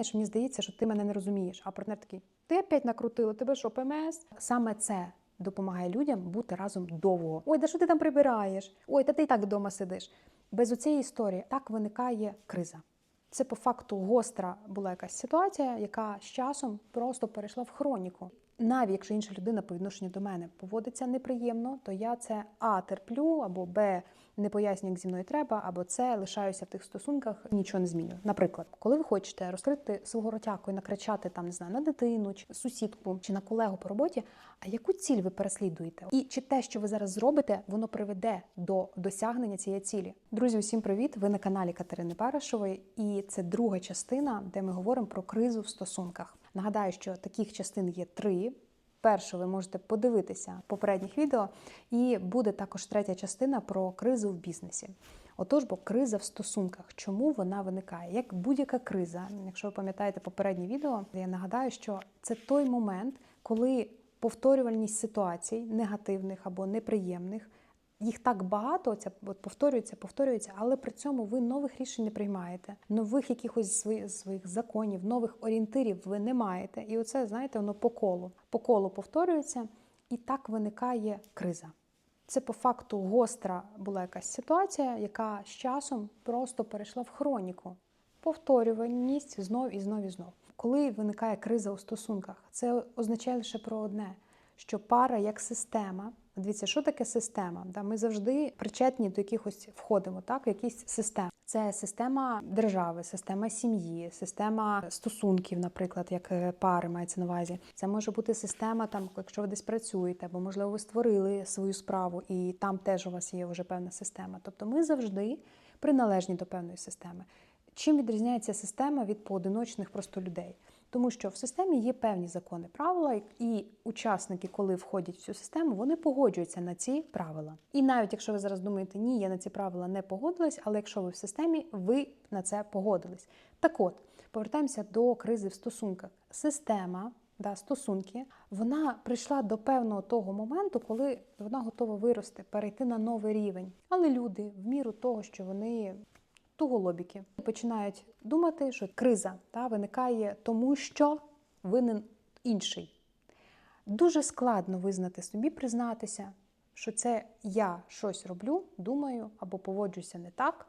знаєш, мені здається, що ти мене не розумієш. А партнер такий, ти опять накрутила, тебе що, ПМС? Саме це допомагає людям бути разом довго. Ой, да що ти там прибираєш? Ой, та ти і так вдома сидиш. Без оцієї історії так виникає криза. Це по факту гостра була якась ситуація, яка з часом просто перейшла в хроніку. Навіть якщо інша людина по відношенню до мене поводиться неприємно, то я це а терплю, або б не пояснюю, як зі мною треба, або це лишаюся в тих стосунках, нічого не змінюю. Наприклад, коли ви хочете розкрити свого ротяку і накричати там, не знаю, на дитину, чи сусідку, чи на колегу по роботі, а яку ціль ви переслідуєте? І чи те, що ви зараз зробите, воно приведе до досягнення цієї цілі? Друзі, усім привіт! Ви на каналі Катерини Барашової, і це друга частина, де ми говоримо про кризу в стосунках. Нагадаю, що таких частин є три. Першу ви можете подивитися попередніх відео, і буде також третя частина про кризу в бізнесі. Отож, бо криза в стосунках, чому вона виникає? Як будь-яка криза, якщо ви пам'ятаєте попереднє відео, я нагадаю, що це той момент, коли повторювальність ситуацій, негативних або неприємних, їх так багато, це от повторюється, повторюється, але при цьому ви нових рішень не приймаєте, нових якихось своїх, своїх законів, нових орієнтирів ви не маєте. І оце, знаєте, воно по колу. По колу повторюється, і так виникає криза. Це по факту гостра була якась ситуація, яка з часом просто перейшла в хроніку. Повторюваність знов і знов і знов. Коли виникає криза у стосунках, це означає лише про одне: що пара як система. Дивіться, що таке система? Ми завжди причетні до якихось входимо, так, в якісь системи. Це система держави, система сім'ї, система стосунків, наприклад, як е, пари мається на увазі. Це може бути система, там, якщо ви десь працюєте, або можливо ви створили свою справу, і там теж у вас є вже певна система. Тобто ми завжди приналежні до певної системи. Чим відрізняється система від поодиночних просто людей? Тому що в системі є певні закони, правила, і учасники, коли входять в цю систему, вони погоджуються на ці правила. І навіть якщо ви зараз думаєте, ні, я на ці правила не погодилась, але якщо ви в системі, ви на це погодились. Так от, повертаємося до кризи в стосунках. Система. Да, стосунки, вона прийшла до певного того моменту, коли вона готова вирости, перейти на новий рівень. Але люди, в міру того, що вони туголобіки починають думати, що криза та, виникає тому, що винен інший. Дуже складно визнати собі, признатися, що це я щось роблю, думаю або поводжуся не так.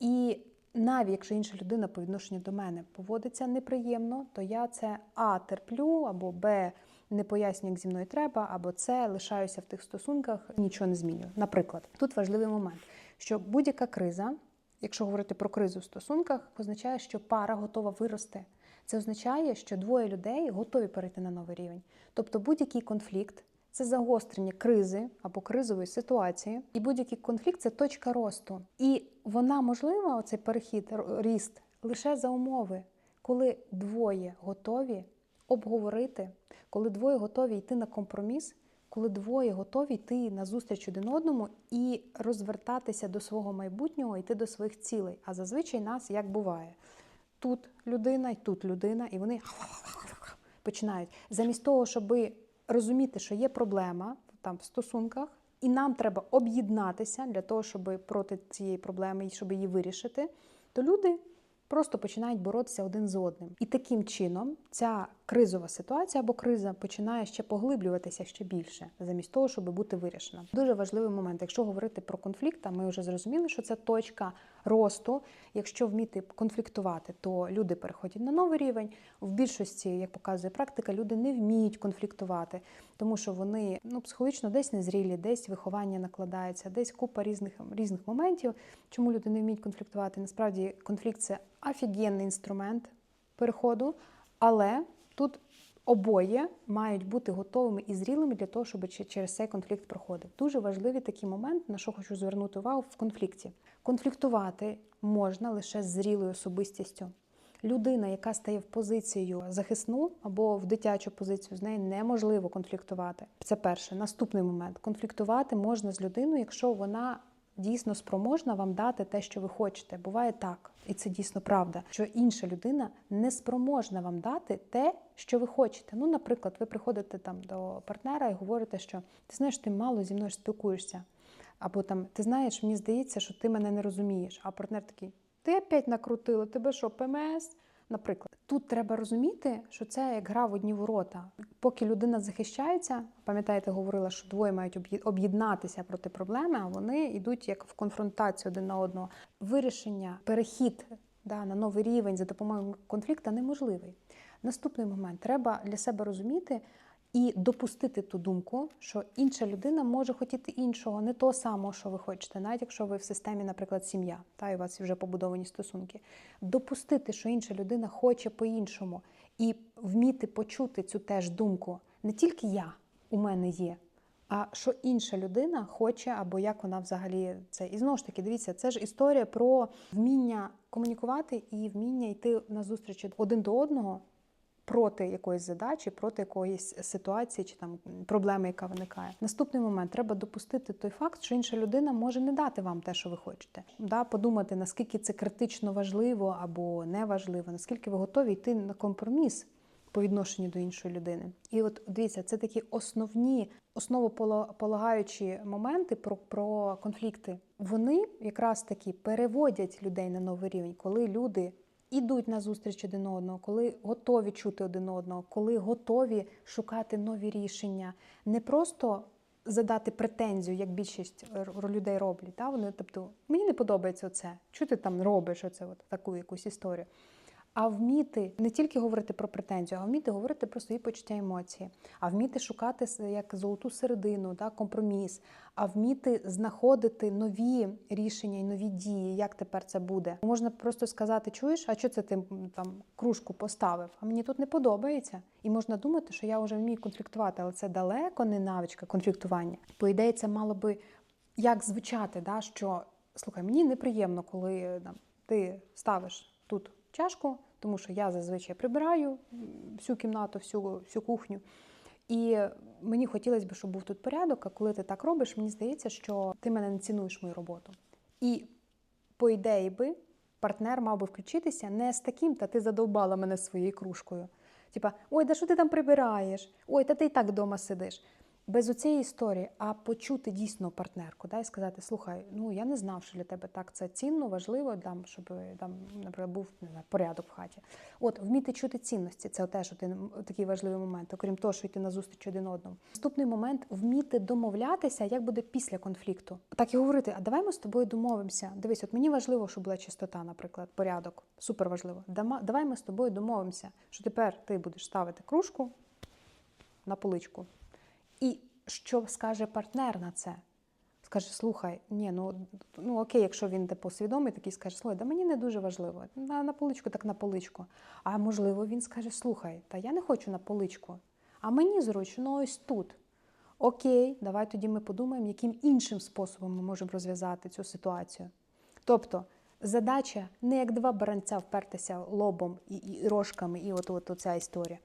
І навіть якщо інша людина по відношенню до мене поводиться неприємно, то я це А терплю, або Б не пояснюю, як зі мною треба, або С лишаюся в тих стосунках, нічого не змінюю. Наприклад, тут важливий момент, що будь-яка криза якщо говорити про кризу в стосунках, означає, що пара готова вирости. Це означає, що двоє людей готові перейти на новий рівень. Тобто будь-який конфлікт це загострення кризи або кризової ситуації, і будь-який конфлікт це точка росту. І вона можлива, оцей перехід, ріст, лише за умови, коли двоє готові обговорити, коли двоє готові йти на компроміс коли двоє готові йти на зустріч один одному і розвертатися до свого майбутнього, йти до своїх цілей. А зазвичай нас як буває. Тут людина і тут людина, і вони починають. Замість того, щоб розуміти, що є проблема там в стосунках, і нам треба об'єднатися для того, щоб проти цієї проблеми і щоб її вирішити, то люди просто починають боротися один з одним. І таким чином ця кризова ситуація або криза починає ще поглиблюватися ще більше, замість того, щоб бути вирішена. Дуже важливий момент. Якщо говорити про конфлікт, ми вже зрозуміли, що це точка росту. Якщо вміти конфліктувати, то люди переходять на новий рівень. В більшості, як показує практика, люди не вміють конфліктувати, тому що вони ну психологічно десь незрілі, десь виховання накладається, десь купа різних різних моментів. Чому люди не вміють конфліктувати? Насправді конфлікт це офігенний інструмент переходу, але тут обоє мають бути готовими і зрілими для того, щоб через цей конфлікт проходив. Дуже важливий такий момент, на що хочу звернути увагу в конфлікті. Конфліктувати можна лише з зрілою особистістю. Людина, яка стає в позицію захисну або в дитячу позицію, з нею неможливо конфліктувати. Це перше. Наступний момент. Конфліктувати можна з людиною, якщо вона дійсно спроможна вам дати те, що ви хочете. Буває так, і це дійсно правда, що інша людина не спроможна вам дати те, що ви хочете. Ну, наприклад, ви приходите там до партнера і говорите, що ти знаєш, ти мало зі мною спілкуєшся. Або там ти знаєш, мені здається, що ти мене не розумієш. А партнер такий: ти опять накрутила, тебе що, ПМС? Наприклад, Тут треба розуміти, що це як гра в одні ворота. Поки людина захищається, пам'ятаєте, говорила, що двоє мають об'єднатися проти проблеми, а вони йдуть як в конфронтацію один на одного. Вирішення, перехід да, на новий рівень за допомогою конфлікту неможливий. Наступний момент треба для себе розуміти і допустити ту думку, що інша людина може хотіти іншого, не того самого, що ви хочете, навіть якщо ви в системі, наприклад, сім'я, та і у вас вже побудовані стосунки. Допустити, що інша людина хоче по-іншому, і вміти почути цю теж думку. Не тільки я у мене є, а що інша людина хоче, або як вона взагалі це. І знову ж таки, дивіться, це ж історія про вміння комунікувати і вміння йти на зустріч один до одного проти якоїсь задачі, проти якоїсь ситуації чи там проблеми, яка виникає. Наступний момент треба допустити той факт, що інша людина може не дати вам те, що ви хочете. Да, подумати, наскільки це критично важливо або не важливо, наскільки ви готові йти на компроміс по відношенню до іншої людини. І от дивіться, це такі основні, основополагаючі моменти про, про конфлікти. Вони якраз таки переводять людей на новий рівень, коли люди ідуть на зустріч один одного, коли готові чути один одного, коли готові шукати нові рішення, не просто задати претензію, як більшість людей роблять. Та? Вони, тобто, мені не подобається це. Чути ти там робиш оце, от, таку якусь історію? А вміти не тільки говорити про претензію, а вміти говорити про свої почуття емоції, а вміти шукати як золоту середину, да, компроміс, а вміти знаходити нові рішення і нові дії, як тепер це буде. Можна просто сказати: чуєш, а що це ти там кружку поставив? А мені тут не подобається. І можна думати, що я вже вмію конфліктувати, але це далеко не навичка конфліктування. По ідеї, це мало би як звучати, да, що слухай, мені неприємно, коли там, ти ставиш тут чашку, тому що я зазвичай прибираю всю кімнату, всю, всю кухню. І мені хотілося б, щоб був тут порядок, а коли ти так робиш, мені здається, що ти мене не цінуєш мою роботу. І по ідеї би партнер мав би включитися не з таким, та ти задовбала мене своєю кружкою. Типа, ой, да що ти там прибираєш? Ой, та ти і так вдома сидиш. Без оцієї історії, а почути дійсно партнерку, да, і сказати: слухай, ну я не знав, що для тебе так це цінно, важливо, там, щоб там, наприклад, був не знаю, порядок в хаті. От вміти чути цінності, це теж один такий важливий момент, окрім того, що йти на зустріч один одному. Наступний момент вміти домовлятися, як буде після конфлікту. Так і говорити: а давай ми з тобою домовимося. Дивись, от мені важливо, щоб була чистота, наприклад, порядок. Супер важливо. Давай ми з тобою домовимося, що тепер ти будеш ставити кружку на поличку. І що скаже партнер на це? Скаже, слухай, ні, ну, ну окей, якщо він типу свідомий, такий скаже, слухай, да мені не дуже важливо. На, на поличку, так на поличку. А можливо, він скаже: слухай, та я не хочу на поличку, а мені зручно ось тут. Окей, давай тоді ми подумаємо, яким іншим способом ми можемо розв'язати цю ситуацію. Тобто, задача не як два баранця впертися лобом і, і рожками, і от, от оця історія.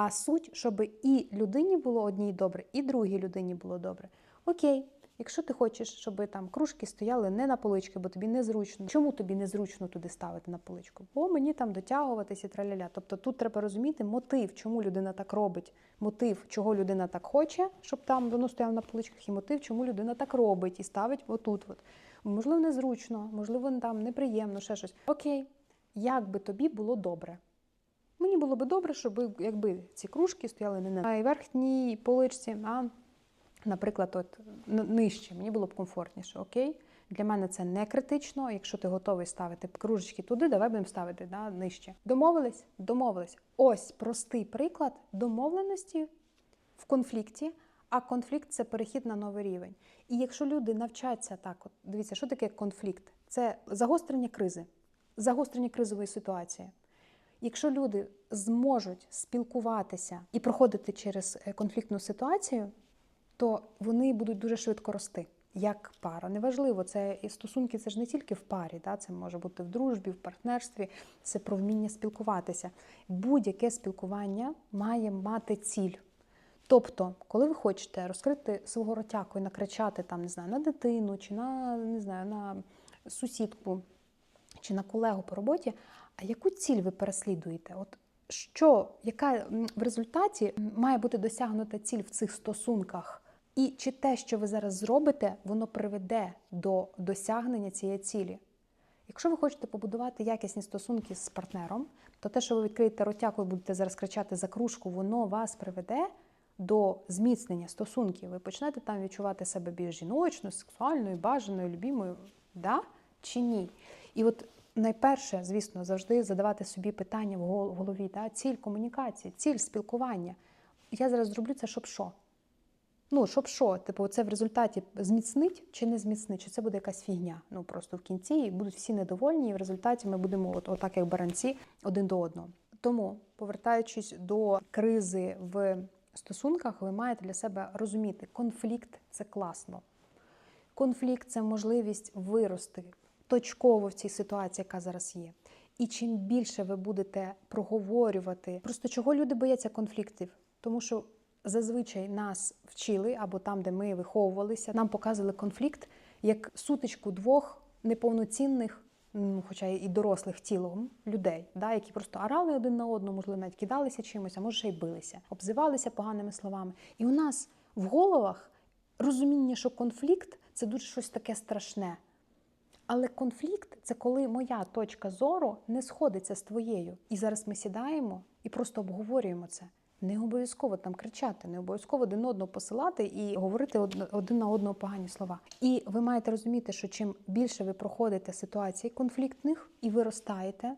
А суть, щоб і людині було одній добре, і другій людині було добре. Окей, якщо ти хочеш, щоб там кружки стояли не на полички, бо тобі незручно. Чому тобі незручно туди ставити на поличку? Бо мені там дотягуватися траляля. Тобто тут треба розуміти мотив, чому людина так робить, мотив, чого людина так хоче, щоб там воно стояло на поличках, і мотив, чому людина так робить і ставить отут. От. Можливо, незручно, можливо, там неприємно, ще щось. Окей, як би тобі було добре? Мені було би добре, щоб якби ці кружки стояли не на верхній поличці, а, наприклад, от нижче. Мені було б комфортніше. Окей. Для мене це не критично. Якщо ти готовий ставити кружечки туди, давай будемо ставити да, нижче. Домовились? Домовились. Ось простий приклад домовленості в конфлікті, а конфлікт це перехід на новий рівень. І якщо люди навчаться так, от дивіться, що таке конфлікт? Це загострення кризи, загострення кризової ситуації. Якщо люди зможуть спілкуватися і проходити через е, конфліктну ситуацію, то вони будуть дуже швидко рости. Як пара. Неважливо, це і стосунки це ж не тільки в парі, да? це може бути в дружбі, в партнерстві, це про вміння спілкуватися. Будь-яке спілкування має мати ціль. Тобто, коли ви хочете розкрити свого ротяку і накричати там, не знаю, на дитину чи на не знаю, на сусідку чи на колегу по роботі, а яку ціль ви переслідуєте? От що, яка в результаті має бути досягнута ціль в цих стосунках? І чи те, що ви зараз зробите, воно приведе до досягнення цієї цілі? Якщо ви хочете побудувати якісні стосунки з партнером, то те, що ви відкриєте ротяку і будете зараз кричати за кружку, воно вас приведе до зміцнення стосунків. Ви почнете там відчувати себе більш жіночною, сексуальною, бажаною, любімою, да чи ні? І от найперше, звісно, завжди задавати собі питання в голові, да? ціль комунікації, ціль спілкування. Я зараз зроблю це, щоб що? Ну, щоб що? Типу, це в результаті зміцнить чи не зміцнить, чи це буде якась фігня. Ну просто в кінці і будуть всі недовольні, і в результаті ми будемо от, отак, як баранці, один до одного. Тому, повертаючись до кризи в стосунках, ви маєте для себе розуміти, конфлікт це класно. Конфлікт це можливість вирости точково в цій ситуації, яка зараз є. І чим більше ви будете проговорювати, просто чого люди бояться конфліктів, тому що зазвичай нас вчили, або там, де ми виховувалися, нам показували конфлікт як сутичку двох неповноцінних, ну, хоча і дорослих тілом людей, да, які просто орали один на одного, можливо, навіть кидалися чимось, а може ще й билися, обзивалися поганими словами. І у нас в головах розуміння, що конфлікт це дуже щось таке страшне. Але конфлікт це коли моя точка зору не сходиться з твоєю. І зараз ми сідаємо і просто обговорюємо це. Не обов'язково там кричати, не обов'язково один одного посилати і говорити один на одного погані слова. І ви маєте розуміти, що чим більше ви проходите ситуацій конфліктних і виростаєте,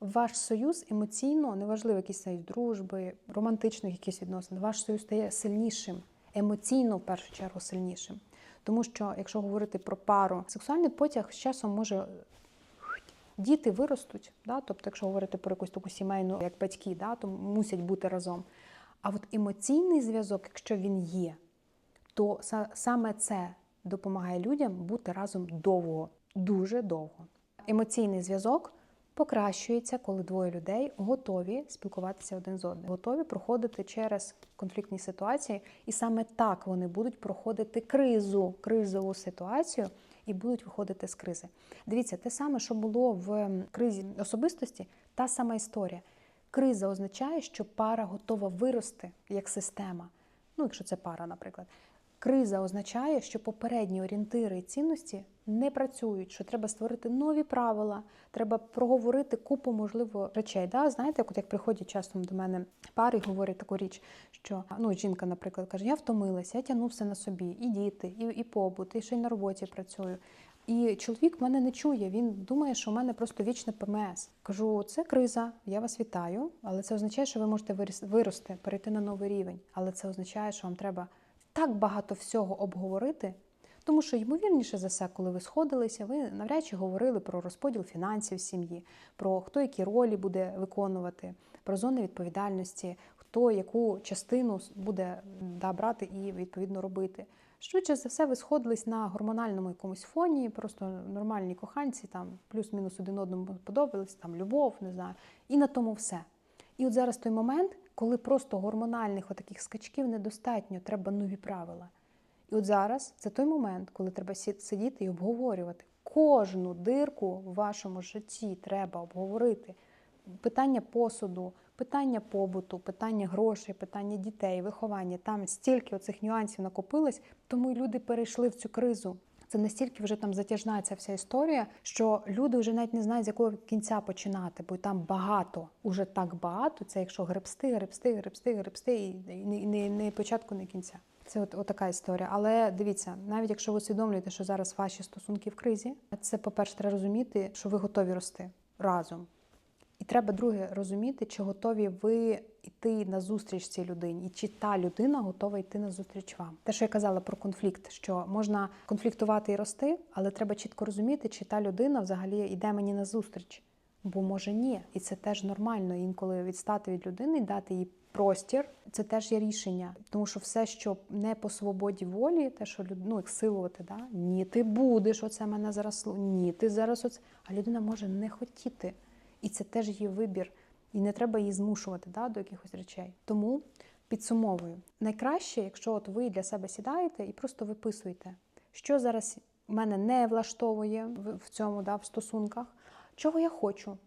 ваш союз емоційно, неважливо, якісь союз дружби, романтичних якісь відносин, ваш союз стає сильнішим, емоційно в першу чергу сильнішим. Тому що, якщо говорити про пару, сексуальний потяг з часом може діти виростуть, да? тобто, якщо говорити про якусь таку сімейну, як батьки, да? то мусять бути разом. А от емоційний зв'язок, якщо він є, то саме це допомагає людям бути разом довго, дуже довго. Емоційний зв'язок покращується, коли двоє людей готові спілкуватися один з одним, готові проходити через конфліктні ситуації, і саме так вони будуть проходити кризу, кризову ситуацію і будуть виходити з кризи. Дивіться, те саме, що було в кризі особистості, та сама історія. Криза означає, що пара готова вирости як система. Ну, якщо це пара, наприклад. Криза означає, що попередні орієнтири і цінності не працюють, що треба створити нові правила, треба проговорити купу, можливо, речей. Да? Знаєте, як, от як приходять часто до мене пари і говорять таку річ, що ну, жінка, наприклад, каже: Я втомилася, я тягну все на собі, і діти, і, і побут, і ще й на роботі працюю. І чоловік мене не чує. Він думає, що в мене просто вічне ПМС. Кажу, це криза, я вас вітаю, але це означає, що ви можете вирости, перейти на новий рівень. Але це означає, що вам треба так багато всього обговорити. Тому що, ймовірніше за все, коли ви сходилися, ви навряд чи говорили про розподіл фінансів сім'ї, про хто які ролі буде виконувати, про зони відповідальності, хто яку частину буде да, брати і відповідно робити. Швидше за все, ви сходились на гормональному якомусь фоні, просто нормальні коханці, там плюс-мінус один одному подобались, там любов, не знаю, і на тому все. І от зараз той момент, коли просто гормональних отаких скачків недостатньо, треба нові правила. І от зараз це той момент, коли треба сидіти і обговорювати. Кожну дирку в вашому житті треба обговорити. Питання посуду, питання побуту, питання грошей, питання дітей, виховання. Там стільки оцих нюансів накопилось, тому люди перейшли в цю кризу. Це настільки вже там затяжна ця вся історія, що люди вже навіть не знають, з якого кінця починати, бо там багато, уже так багато. Це якщо гребсти, гребсти, гребсти, гребсти, і не, не, початку, не кінця. Це от, от така історія. Але дивіться, навіть якщо ви усвідомлюєте, що зараз ваші стосунки в кризі, це, по-перше, треба розуміти, що ви готові рости разом. І треба друге розуміти, чи готові ви йти на зустріч цій людині, і чи та людина готова йти на зустріч вам. Те, що я казала про конфлікт, що можна конфліктувати і рости, але треба чітко розуміти, чи та людина взагалі йде мені на зустріч. Бо може ні, і це теж нормально. Інколи відстати від людини, і дати їй простір, це теж є рішення. Тому що все, що не по свободі волі, те, що ну, як силувати, да? ні, ти будеш, оце мене зараз ні, ти зараз оце. А людина може не хотіти. І це теж її вибір. І не треба її змушувати да, до якихось речей. Тому підсумовую, найкраще, якщо от ви для себе сідаєте і просто виписуєте, що зараз мене не влаштовує в, цьому, да, в стосунках, чого я хочу,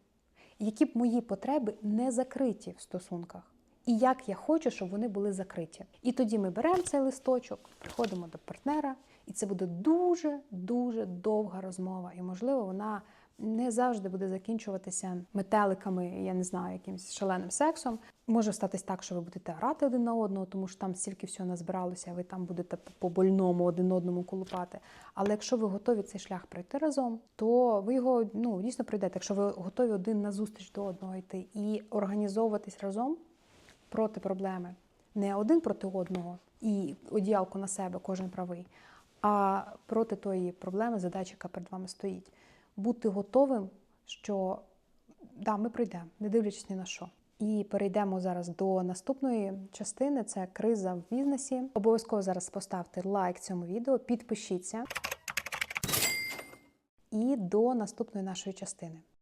які б мої потреби не закриті в стосунках. І як я хочу, щоб вони були закриті. І тоді ми беремо цей листочок, приходимо до партнера, і це буде дуже дуже довга розмова. І можливо, вона не завжди буде закінчуватися метеликами, я не знаю, якимось шаленим сексом. Може статись так, що ви будете грати один на одного, тому що там стільки всього назбиралося, ви там будете по больному один одному колупати. Але якщо ви готові цей шлях пройти разом, то ви його ну дійсно пройдете. Якщо ви готові один на зустріч до одного йти і організовуватись разом проти проблеми, не один проти одного і одіялку на себе, кожен правий, а проти тої проблеми, задачі, яка перед вами стоїть. Бути готовим, що да, ми пройдемо, не дивлячись ні на що. І перейдемо зараз до наступної частини. Це криза в бізнесі. Обов'язково зараз поставте лайк цьому відео, підпишіться. І до наступної нашої частини.